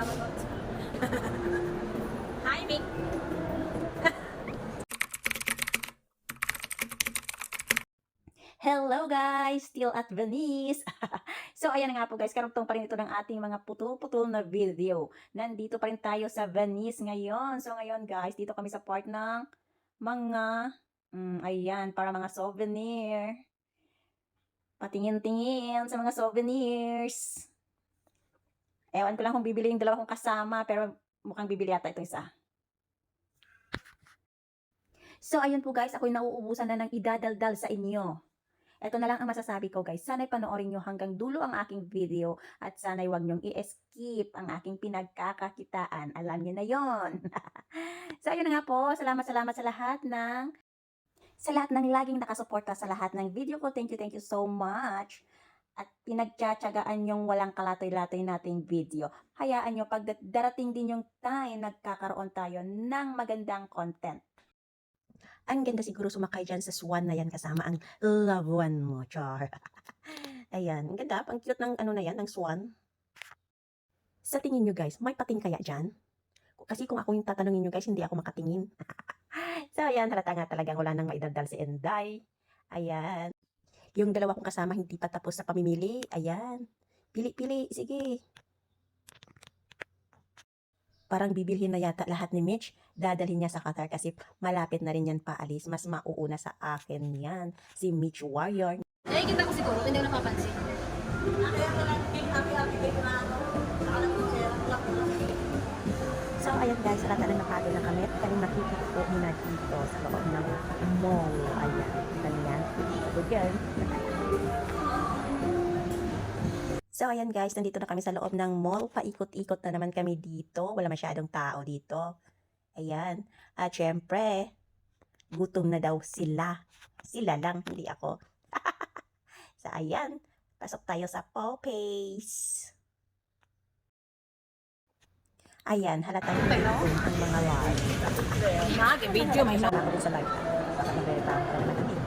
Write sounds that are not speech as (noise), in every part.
(laughs) Hi, Mick! (laughs) Hello guys! Still at Venice! (laughs) so ayan nga po guys, karugtong pa rin ito ng ating mga putol-putol na video. Nandito pa rin tayo sa Venice ngayon. So ngayon guys, dito kami sa part ng mga, mm, ayan, para mga souvenir. Patingin-tingin sa mga souvenirs. Ewan ko lang kung bibili yung dalawa kong kasama, pero mukhang bibili yata ito isa. So, ayun po guys, ako'y nauubusan na ng idadaldal sa inyo. Ito na lang ang masasabi ko guys. Sana'y panoorin nyo hanggang dulo ang aking video at sana'y wag nyong i-skip ang aking pinagkakakitaan. Alam niyo na yon. (laughs) so, ayun nga po. Salamat, salamat sa lahat ng sa lahat ng laging nakasuporta sa lahat ng video ko. Thank you, thank you so much. At pinagtsatsagaan yung walang kalatoy-latoy nating video. Hayaan nyo, pag darating din yung time, nagkakaroon tayo ng magandang content. Ang ganda siguro sumakay dyan sa swan na yan kasama ang love one mo, char. (laughs) Ayan, ang ganda. Ang cute ng ano na yan, ng swan. Sa tingin nyo guys, may pating kaya dyan? Kasi kung ako yung tatanungin nyo guys, hindi ako makatingin. (laughs) so ayan, halata nga talagang wala nang maidadal si Enday. Ayan. Yung dalawa kong kasama hindi pa tapos sa pamimili. Ayan. Pili-pili. Sige. Parang bibilhin na yata lahat ni Mitch. Dadalhin niya sa Qatar kasi malapit na rin yan paalis. Mas mauuna sa akin yan. Si Mitch Warrior. Nakikita ko siguro, hindi ko napapansin. So, ayan guys, rata na napado na kami. At makikita po muna dito sa loob ng mall. Ayan, niya. Good girl. So, ayan guys, nandito na kami sa loob ng mall. Paikot-ikot na naman kami dito. Wala masyadong tao dito. Ayan. At syempre, gutom na daw sila. Sila lang, hindi ako. (laughs) so, ayan. Pasok tayo sa Popeyes. Ayan, halatang gutom ang mga live. Mag, video may Ako din sa live. Baka mag-verify ako naman natin.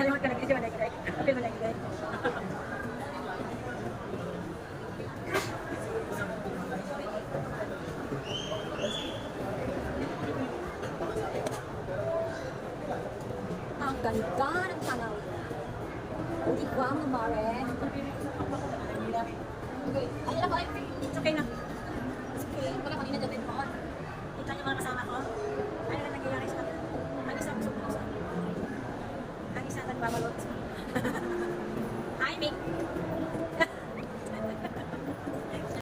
Kalimat ka na, kasi malay guys. Okay, malay ganda ng tanaw. Hindi ko ang mare. Okay. Ay, ako ay. It's okay na. It's okay. Wala kanina dyan din mo. Kita niyo mga kasama ko? Ano na nangyayari sa Ang isa busog puso. Ang isa nagmamalot. Hi, Mick.